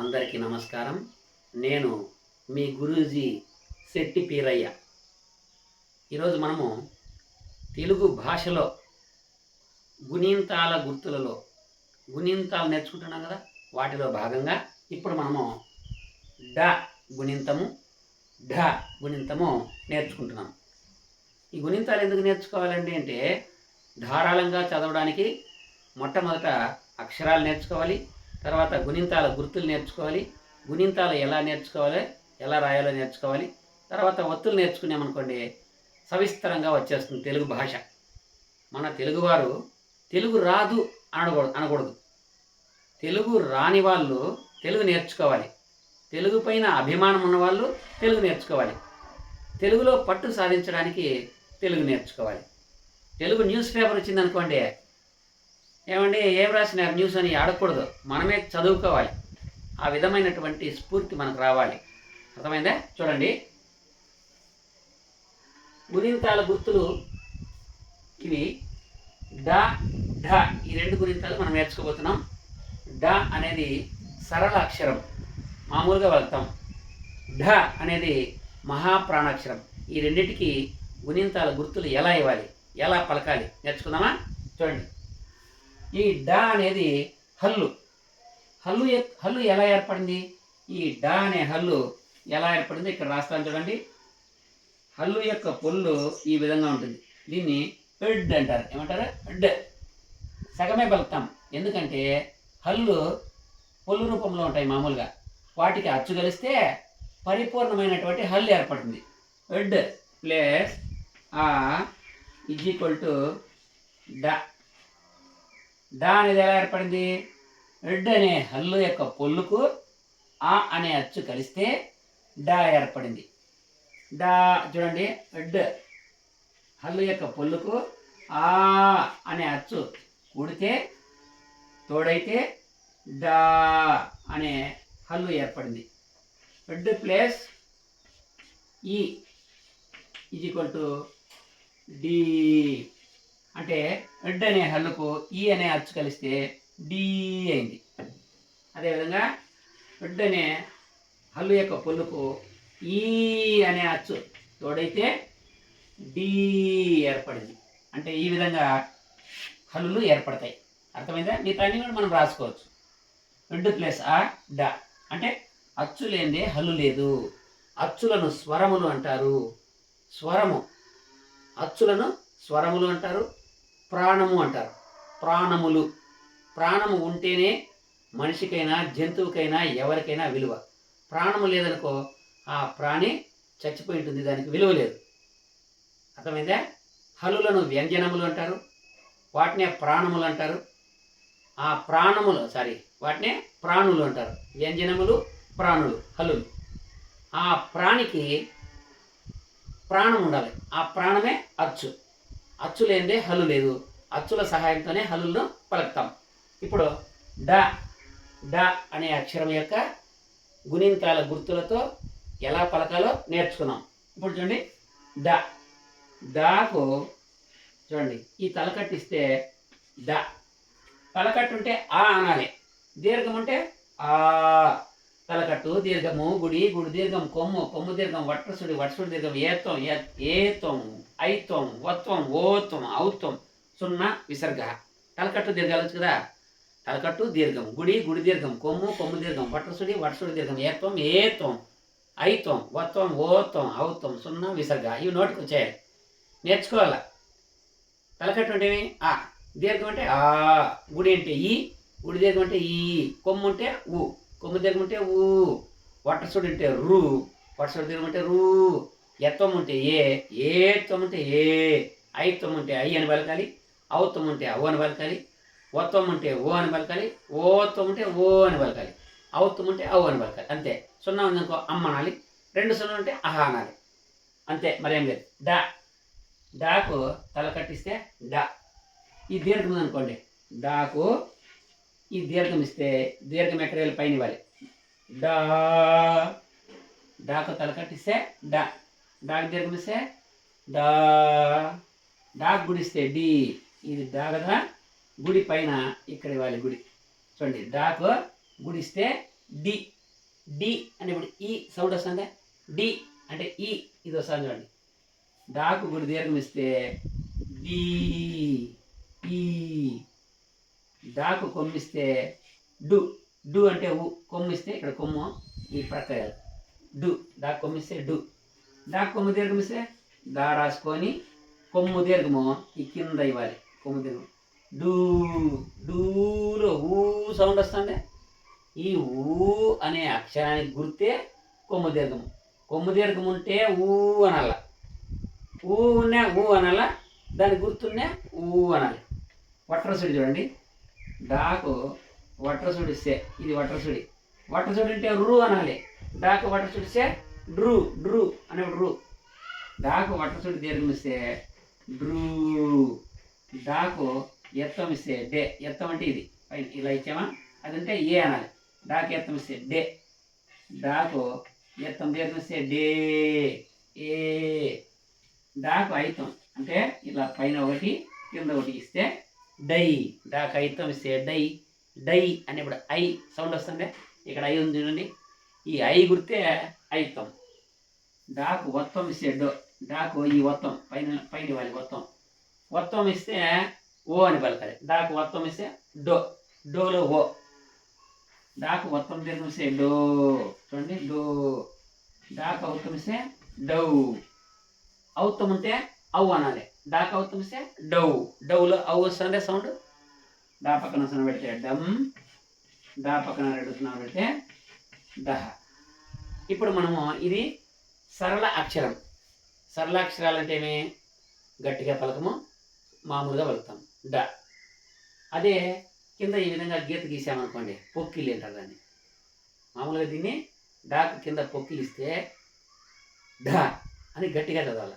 అందరికీ నమస్కారం. నేను మీ గురూజీ శెట్టి పీరయ్య. ఈరోజు మనము తెలుగు భాషలో గుణింతాల గుర్తులలో గుణింతాలు నేర్చుకుంటున్నాం కదా వాటిలో భాగంగా ఇప్పుడు మనము డ గుణింతము ఢ గుణింతము నేర్చుకుంటున్నాం. ఈ గుణింతాలు ఎందుకు నేర్చుకోవాలండి అంటే ధారాళంగా చదవడానికి మొట్టమొదట అక్షరాలు నేర్చుకోవాలి తర్వాత గుణింతాల గుర్తులు నేర్చుకోవాలి. గుణింతాలు ఎలా నేర్చుకోవాలి? ఎలా రాయాలో నేర్చుకోవాలి. తర్వాత ఒత్తులు నేర్చుకున్నామనుకోండి సవిస్తరంగా వచ్చేస్తుంది తెలుగు భాష. మన తెలుగువారు తెలుగు రాదు అనకూడదు అనకూడదు. తెలుగు రాని వాళ్ళు తెలుగు నేర్చుకోవాలి. తెలుగు పైన అభిమానం ఉన్నవాళ్ళు తెలుగు నేర్చుకోవాలి. తెలుగులో పట్టు సాధించడానికి తెలుగు నేర్చుకోవాలి. తెలుగు న్యూస్ పేపర్ వచ్చిందనుకోండి ఏమండి ఏం రాసినారు? న్యూస్ అని ఆడకూడదు మనమే చదువుకోవాలి. ఆ విధమైనటువంటి స్ఫూర్తి మనకు రావాలి. అర్థమైందా? చూడండి. గురింతాల గుర్తులు ఇవి. డ ఢ ఈ రెండు గురింతాలు మనం నేర్చుకోబోతున్నాం. డ అనేది సరళ అక్షరం. మామూలుగా వెళ్తాం. ఢ అనేది మహాప్రాణాక్షరం. ఈ రెండింటికి గుణింతాల గుర్తులు ఎలా ఇవ్వాలి? ఎలా పలకాలి? నేర్చుకుందామా? చూడండి. ఈ డ అనేది హల్లు. హల్లు హల్లు ఎలా ఏర్పడింది? ఈ డ అనే హల్లు ఎలా ఏర్పడింది ఇక్కడ రాస్తాను చూడండి. హల్లు యొక్క పొల్లు ఈ విధంగా ఉంటుంది. దీన్ని ఎడ్ అంటారు. ఏమంటారు? ఎడ్. సగమే పలుకుతాం ఎందుకంటే హల్లు పొల్లు రూపంలో ఉంటాయి మామూలుగా. వాటికి అచ్చు కలిస్తే పరిపూర్ణమైనటువంటి హల్లు ఏర్పడుతుంది. ఎడ్ ప్లస్ ఆ ఈజ్ ఈక్వల్ టు డ. డా అనేది ఎలా ఏర్పడింది? రెడ్ అనే హల్లు యొక్క పొల్లుకు ఆ అనే అచ్చు కలిస్తే డా ఏర్పడింది. డా చూడండి రెడ్ హల్లు యొక్క పొల్లుకు ఆ అనే అచ్చు కూడితే తోడైతే డా అనే హల్లు ఏర్పడింది. రెడ్ ప్లస్ ఈ ఈజ్ ఈక్వల్ టు డి. అంటే రెడ్ అనే హల్లుకు ఈ అనే అచ్చు కలిస్తే డి అయింది. అదేవిధంగా రెడ్ అనే హల్లు యొక్క పొల్లుకు ఈ అనే అచ్చు తోడైతే డి ఏర్పడింది. అంటే ఈ విధంగా హల్లులు ఏర్పడతాయి. అర్థమైందా? మిగతా కూడా మనం రాసుకోవచ్చు. రెండు ప్లస్ ఆ డ. అంటే అచ్చు లేనిదే హల్లు లేదు. అచ్చులను స్వరములు అంటారు. స్వరము. అచ్చులను స్వరములు అంటారు. ప్రాణము అంటారు. ప్రాణములు. ప్రాణము ఉంటేనే మనిషికైనా జంతువుకైనా ఎవరికైనా విలువ. ప్రాణము లేదనుకో ఆ ప్రాణి చచ్చిపోయి ఉంటుంది. దానికి విలువ లేదు. అర్థమైందా? హలులను వ్యంజనములు అంటారు. వాటినే ప్రాణములు అంటారు. ఆ ప్రాణములు సారీ వాటినే ప్రాణులు అంటారు. వ్యంజనములు ప్రాణులు హలులు ఆ ప్రాణికి ప్రాణం ఉండాలి. ఆ ప్రాణమే అచ్చు. అచ్చు లేనిదే హల్లు లేదు. అచ్చుల సహాయంతోనే హలులను పలుకుతాం. ఇప్పుడు డ డ అనే అక్షరం యొక్క గుణింతాల గుర్తులతో ఎలా పలకాలో నేర్చుకున్నాం. ఇప్పుడు చూడండి. డ డాకు చూడండి ఈ తలకట్టిస్తే డ. తలకట్టు ఉంటే ఆ అనాలి. దీర్ఘం ఉంటే ఆ. తలకట్టు దీర్ఘము గుడి గుడి దీర్ఘం కొమ్ము కొమ్ము దీర్ఘం వట్రసుడి వట్రసుడి దీర్ఘం ఏత్వం ఏత్వం ఐత్వం వత్వం ఓత్వం ఔత్వం సున్నా విసర్గ. తలకట్టు దీర్ఘాలు కదా? తలకట్టు దీర్ఘం గుడి గుడి దీర్ఘం కొమ్ము కొమ్ము దీర్ఘం వట్రసుడి వట్రసుడి దీర్ఘం ఏత్వం ఏత్వం ఐత్వం వత్వం ఓత్వం ఔత్వం సున్నా విసర్గ. ఇవి నోటికి వచ్చాయి. నేర్చుకోవాలా? తలకట్టు అంటే ఆ దీర్ఘం అంటే ఆ గుడి అంటే ఈ గుడి దీర్ఘం అంటే ఈ కొమ్ము అంటే ఊ. కొమ్ము దీర్ఘం ఊ వట్టసుడు అంటే రు వట్టసుడు దీర్ఘం రూ ఎత్వం ఉంటే ఏ ఏత్వం ఉంటే ఏ ఐత్వం ఉంటే ఐ అని పలకాలి ఔత్వం ఉంటే అవు అని పలకాలి ఓత్వం ఉంటే ఓ అని పలకాలి ఓత్వం ఉంటే ఓ అని పలకాలి ఔత్వం ఉంటే అవు అని పలకాలి. అంతే. సున్నా ఉందనుకో అమ్మ అనాలి. రెండు సున్నా ఉంటే అహా అనాలి. అంతే. మరేం లేదు. డా. డాకు తల కట్టిస్తే డా. ఈ దీర్ఘం ఉందనుకోండి డాకు ఈ దీర్ఘం ఇస్తే దీర్ఘం ఎక్కడ పైన ఇవ్వాలి. డా డాకు తలకట్టిస్తే డా. డాకు దీర్ఘం ఇస్తే డా. డాకు గుడిస్తే డి. ఇది డా కదా? గుడి పైన ఇక్కడ ఇవ్వాలి గుడి. చూడండి డాకు గుడిస్తే డి. డి అంటే ఇప్పుడు ఈ సౌండ్ వస్తుందా? డి అంటే ఈ ఇది వస్తుంది చూడండి. డాకు గుడి దీర్ఘం ఇస్తే డి ఈ. డాకు కొమ్మిస్తే డు డు అంటే ఉ కొమ్మిస్తే ఇక్కడ కొమ్ము ఈ ప్రక్క డు డాకు కొమ్మిస్తే డు. డాకు కొమ్ము దీర్ఘం ఇస్తే దా రాసుకొని కొమ్ము దీర్ఘము ఈ కింద ఇవ్వాలి కొమ్ము దీర్ఘం డూ డూలో ఊ సౌండ్ వస్తుంది. ఈ ఊ అనే అక్షరానికి గుర్తే కొమ్ము దీర్ఘము కొమ్ము దీర్ఘం ఉంటే ఊ అనాల. ఊ ఉన్నా ఊ అనాల. దాని గుర్తున్నా ఊ అనాలి. వట్రసుడు చూడండి. డాకు వట్ర ఇస్తే ఇది వట్రసుడి వట్రసుడి అంటే రు అనాలి. డాకు వట్రసుడి ఇస్తే డ్రు డ్రు అనేప్పుడు రు. డాకు వట్రసుడి దీర్ఘం డ్రూ. డాకు ఎత్తం ఇస్తే డే. ఎత్తం అంటే ఇది. పైన ఇలా ఇచ్చామా? అదంటే ఏ అనాలి. డాకు ఎత్తం ఇస్తే డే. డాకు ఎత్తం దీర్ఘమిస్తే డే. ఏ. డాకు ఐతం అంటే ఇలా పైన ఒకటి కింద ఒకటి ఇస్తే డై డాకు ఐతం ఇస్తే డై డై అనేప్పుడు ఐ సౌండ్ వస్తుంది ఇక్కడ ఐ ఉంది చూడండి. ఈ ఐ గుర్తే ఐతం డాకు ఒత్తం ఇస్తే డో డాకు ఈ ఒత్తం పైన పైన ఇవ్వాలి ఒత్తం ఒత్తం ఇస్తే ఓ అని పలకాలి డాకు ఒత్తం ఇస్తే డో డోలో ఓ. డాకు ఒత్తం దీర్ఘం ఇస్తే డో. చూడండి డో. డాకు అవుతం ఇస్తే డౌ. అవుతం ఉంటే అవు అనాలి. డాక్ అవుతుంది డౌ. డౌలో అవు వస్తుందే సౌండ్ డా పక్కన సున్నా పెడితే డమ్. డా పక్కన రెండు సున్నా పెడితే దహ ఇప్పుడు మనము ఇది సరళ అక్షరం. సరళ అక్షరాలు అంటే ఏమి? గట్టిగా పలకము మామూలుగా పలుకుతాం డ. అదే కింద ఈ విధంగా గీత గీసామనుకోండి పొక్కిలు అంటారు దాన్ని. మామూలుగా దీన్ని డాకు కింద పొక్కిలిస్తే ఢ అని గట్టిగా చదవాలి.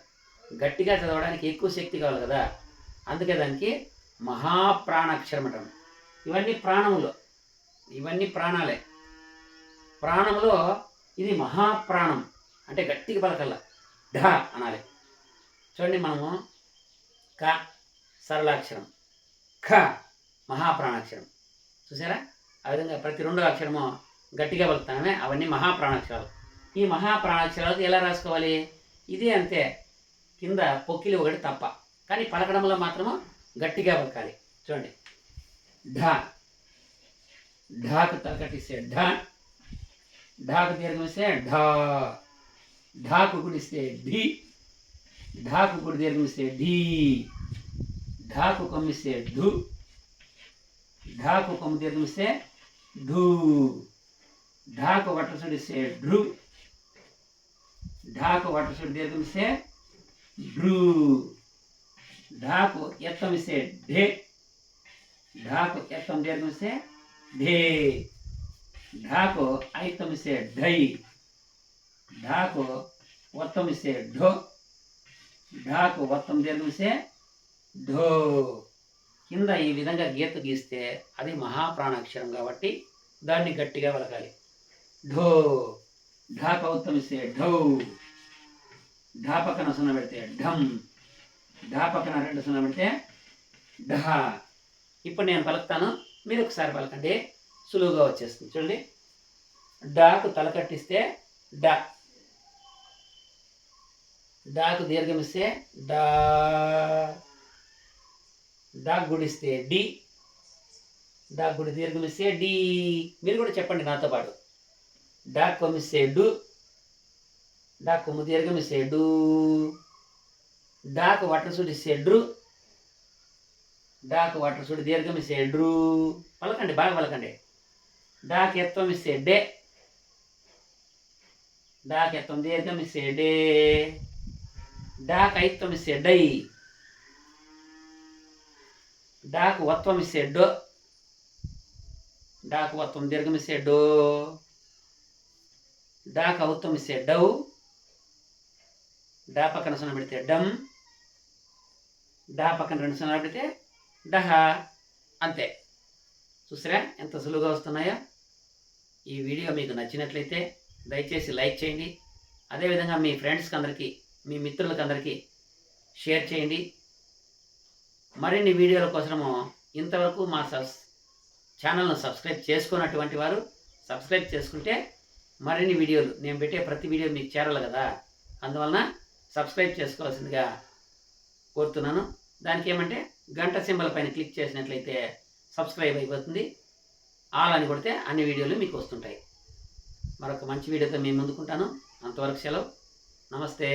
గట్టిగా చదవడానికి ఎక్కువ శక్తి కావాలి కదా. అందుకే దానికి మహాప్రాణాక్షరం అంటాం ఇవన్నీ ప్రాణములు. ఇవన్నీ ప్రాణాలే. ప్రాణంలో ఇది మహాప్రాణం. అంటే గట్టిగా పలకల్ల. ఢ అనాలి. చూడండి మనము క సరళాక్షరం. ఖ మహాప్రాణాక్షరం. చూసారా? ఆ విధంగా ప్రతి రెండో అక్షరము గట్టిగా పలుకుతామే. అవన్నీ మహాప్రాణాక్షరాలు. ఈ మహాప్రాణాక్షరాలకు ఎలా రాసుకోవాలి? ఇది అంతే. కింద పొక్కిలి ఒకటి తప్ప. కానీ పలకడంలో మాత్రము గట్టిగా పలకాలి. చూడండి. ఢ. ఢాకు తలకటిస్తే ఢ. ఢాకు దీర్ఘమిస్తే ఢా. ఢాకు గుడిస్తే ఢీ. ఢాకు గుడి దీర్ఘమిస్తే ఢీ. ఢాకు కొమ్మిస్తే ఢు ఢాకు కొమ్ము దీర్ఘమిస్తే ఢూ ఢాకు వట్టసుడిస్తే ఢృ ఢాకు వట్టసుడి దీర్ఘమిస్తే ఢృ ఢాకు ఎత్తమిస్తే ఢే ఢాకు ఎత్తం దీర్ఘమిస్తే ఢే ఢాకు ఐత్తమిస్తే ఢై ఢాకు ఒత్తమిస్తే ఢో ఢాకు ఒత్తం దీర్ఘమిస్తే ఢో కింద ఈ విధంగా గీత గీస్తే అది మహాప్రాణాక్షరం కాబట్టి దాన్ని గట్టిగా వలకాలి ఢో. ఢాకు ఉత్తమిస్తే ఢౌ. ఢా పక్కన పెడితే ఢమ్ ఢా. పక్కన రెండు సున్నా పెడితే ఢహ ఇప్పుడు నేను పలుకుతాను. మీరు ఒకసారి పలకండి. సులువుగా వచ్చేస్తుంది. చూడండి. డాకు తల కట్టిస్తే డా డాకు దీర్ఘమిస్తే డా డాక్ గుడిస్తే డి. డాక్ గుడి దీర్ఘమిస్తే డి. మీరు కూడా చెప్పండి నాతో పాటు. డాక్ కొమ్మిస్తే డు. డాక్ కొమ్ము దీర్ఘమిస్తే డు డాకు వట్రసుడిస్తే సెడ్రు డాకు వట్రసుడి దీర్ఘమి డ్రు పలకండి బాగా పలకండి డాక్ ఎత్తం ఇస్తే డే డాక్ ఎత్తం దీర్ఘం ఇస్తే డే డాక్ ఐత్తం డాకు వత్వం ఇస్తే డాకు వత్వం దీర్ఘం ఇస్తే డో డాకు ఔత్వం డా పక్కన సున్నా పెడితే డమ్ డా పక్కన రెండు సున్నా పెడితే డహ అంతే. చూసారా ఎంత సులువుగా వస్తున్నాయో? ఈ వీడియో మీకు నచ్చినట్లయితే దయచేసి లైక్ చేయండి. అదేవిధంగా మీ ఫ్రెండ్స్కి అందరికీ మీ మిత్రులకు అందరికీ షేర్ చేయండి. మరిన్ని వీడియోల కోసము ఇంతవరకు మా సబ్స్ ఛానల్ను సబ్స్క్రైబ్ చేసుకున్నటువంటి వారు సబ్స్క్రైబ్ చేసుకుంటే మరిన్ని వీడియోలు నేను పెట్టే ప్రతి వీడియో మీకు చేరాలి కదా. అందువలన సబ్స్క్రైబ్ చేసుకోవాల్సిందిగా కోరుతున్నాను. దానికి ఏమంటే గంట సింబల్ పైన క్లిక్ చేసినట్లయితే సబ్స్క్రైబ్ అయిపోతుంది. ఆల్ అని కొడితే అన్ని వీడియోలు మీకు వస్తుంటాయి. మరొక మంచి వీడియోతో మేము ముందుకుంటాను. అంతవరకు సెలవు. నమస్తే.